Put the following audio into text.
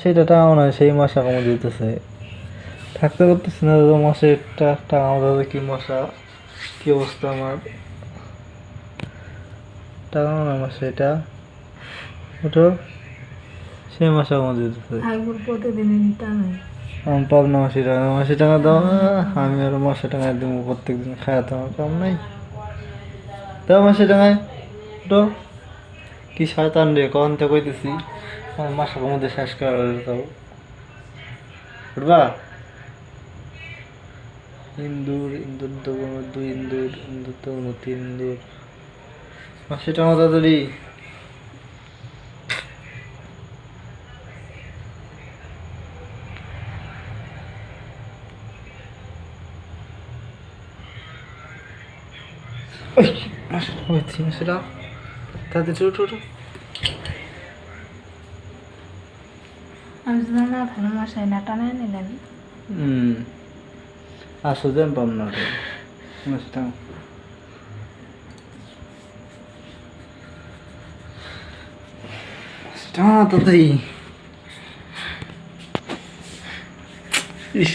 সেটা টাকা নয় সেই মশা কামড় দিতেছে। থাকতে করতেছি না দাদা মশা একটা টাকা আমাদের কি মশা কি অবস্থা আমার? টাকা না মশা এটা। ওঠো। সেই মশা কামড় দিতেছে। আমি পাব না মাসি টাকা মাসি টাকা দাও আহ, আমি আর মাসে টাকা দিব প্রত্যেক দিন খাওয়াতে আমার কাম নাই। দাও মাসে টাকায় তো কি শয়তান রে কখন তো কইতেছি? মাসের মধ্যে শেষ করার দাও উঠবা? ইন্দুর ইন্দুর তো কোনো দুই ইন্দুর ইন্দুর। তো কোনো তিন ইন্দুর সেটা টাকা তাড়াতাড়ি মাসেটা তাড়াতাড়ি ছোট ছোট আমি যদি না থাকলে মশাই না টানে নিলেন। হুম আসো দেন পাম না রে মাসটা মাসটা তাড়াতাড়ি ইস।